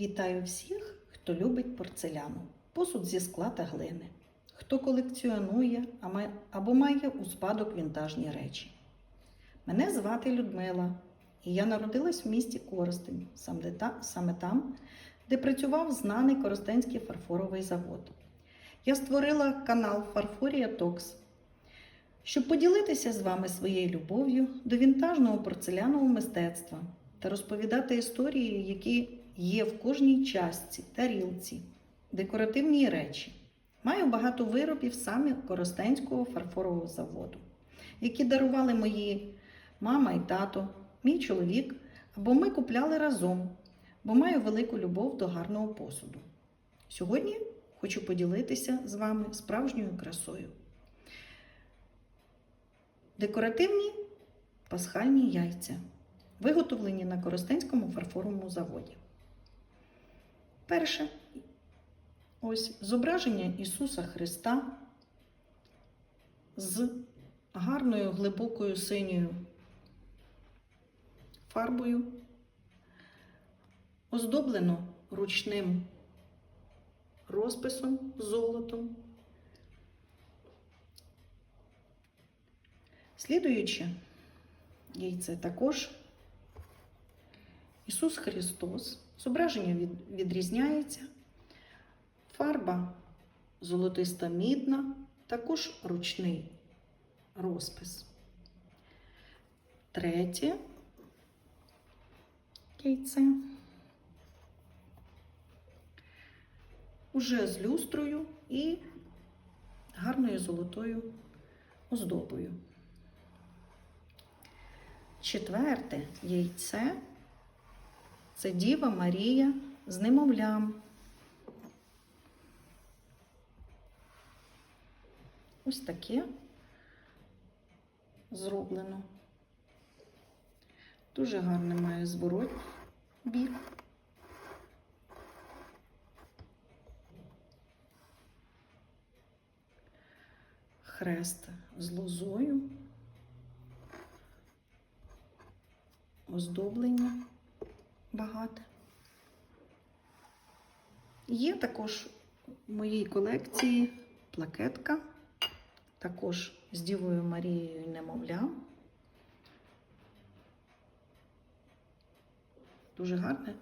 Вітаю всіх, хто любить порцеляну, посуд зі скла та глини, хто колекціонує або має у спадок вінтажні речі. Мене звати Людмила, і я народилась в місті Коростень, саме там, де працював знаний Коростенський фарфоровий завод. Я створила канал Фарфорія Токс, щоб поділитися з вами своєю любов'ю до вінтажного порцелянового мистецтва та розповідати історії, які є в кожній частці, тарілці, декоративні речі. Маю багато виробів саме Коростенського фарфорового заводу, які дарували мої мама і тато, мій чоловік, або ми купляли разом, бо маю велику любов до гарного посуду. Сьогодні хочу поділитися з вами справжньою красою. Декоративні пасхальні яйця, виготовлені на Коростенському фарфоровому заводі. Перше ось зображення Ісуса Христа з гарною глибокою синьою фарбою, оздоблено ручним розписом золотом. Слідуюче яйце також Ісус Христос. Зображення від- відрізняється. Фарба золотиста мідна, також ручний розпис. Третє яйце. Уже з люстрою і гарною золотою оздобою. Четверте яйце це Діва Марія з немовлям. Ось таке зроблено. Дуже гарне має зворот бік. Хрест з лозою. Оздоблення багате. Є також в моїй колекції плакетка, також з Дівою Марією і немовлям. Дуже гарне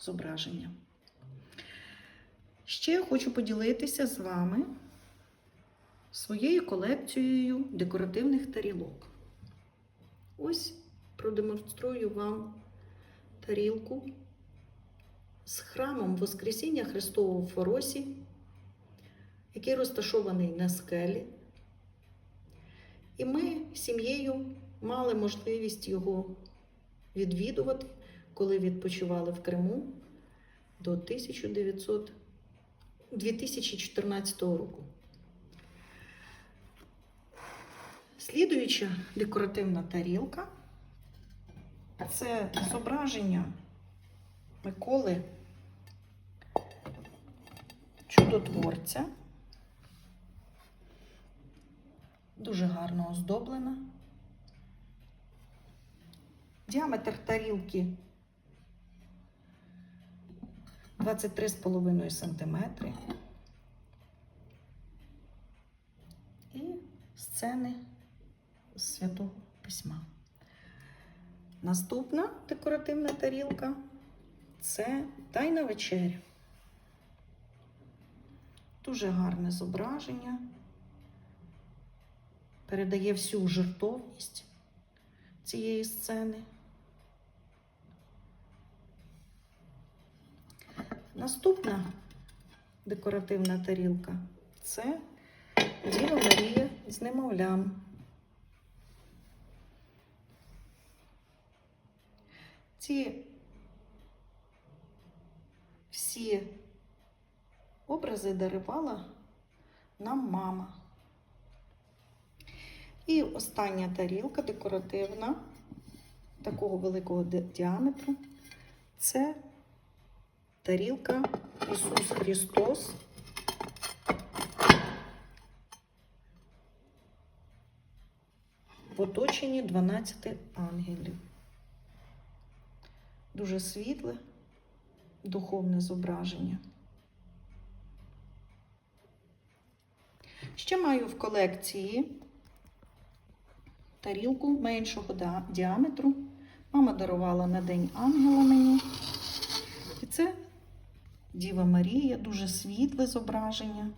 зображення. Ще хочу поділитися з вами своєю колекцією декоративних тарілок. Ось продемонструю вам тарілку з храмом Воскресіння Христового в Форосі, який розташований на скелі. І ми сім'єю мали можливість його відвідувати, коли відпочивали в Криму до 1900 2014 року. Слідуюча декоративна тарілка це зображення Миколи чудотворця. Дуже гарно оздоблена. Діаметр тарілки 23,5 см. І сцени з святого письма. Наступна декоративна тарілка це тайна вечеря. Дуже гарне зображення. Передає всю жертовність цієї сцени. Наступна декоративна тарілка це Діва Марія з немовлям. Ці всі образи дарувала нам мама. І остання тарілка декоративна такого великого діаметру. Це тарілка Ісус Христос. В оточенні 12 ангелів. Дуже світле, духовне зображення. Ще маю в колекції тарілку меншого діаметру. Мама дарувала на День Ангела мені. І це Діва Марія, дуже світле зображення.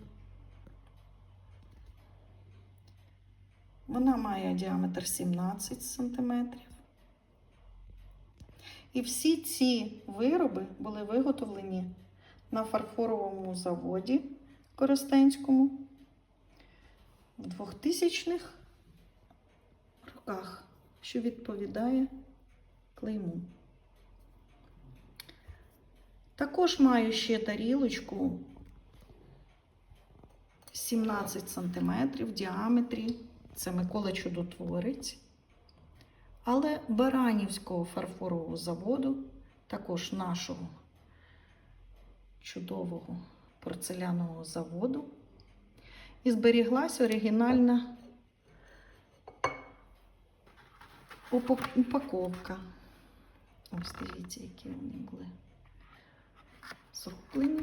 Вона має діаметр 17 см. І всі ці вироби були виготовлені на фарфоровому заводі Коростенському в 2000-х роках, що відповідає клейму. Також маю ще тарілочку 17 см в діаметрі. Це Микола Чудотворець. Але Баранівського фарфорового заводу, також нашого чудового порцелянового заводу. І зберіглась оригінальна упаковка. Ось дивіться, які вони були зроблені.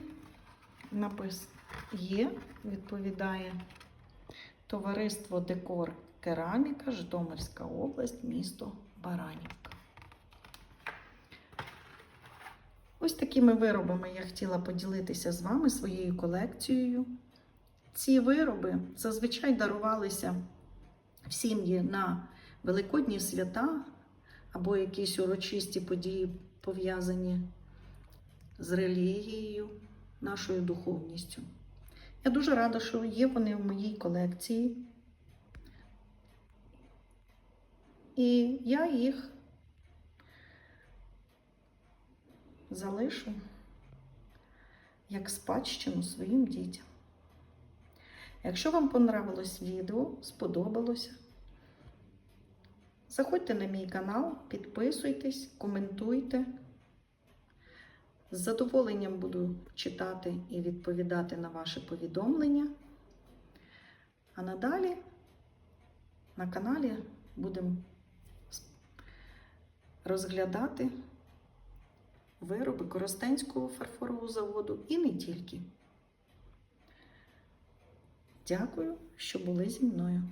Напис є, відповідає Товариство Декор Кераміка, Житомирська область, місто Баранівка. Ось такими виробами я хотіла поділитися з вами своєю колекцією. Ці вироби зазвичай дарувалися в сім'ї на великодні свята або якісь урочисті події, пов'язані з релігією, нашою духовністю. Я дуже рада, що є вони в моїй колекції. І я їх залишу як спадщину своїм дітям. Якщо вам понравилось відео, сподобалося, заходьте на мій канал, підписуйтесь, коментуйте. З задоволенням буду читати і відповідати на ваші повідомлення. А надалі на каналі будемо розглядати вироби Коростенського фарфорового заводу і не тільки. Дякую, що були зі мною.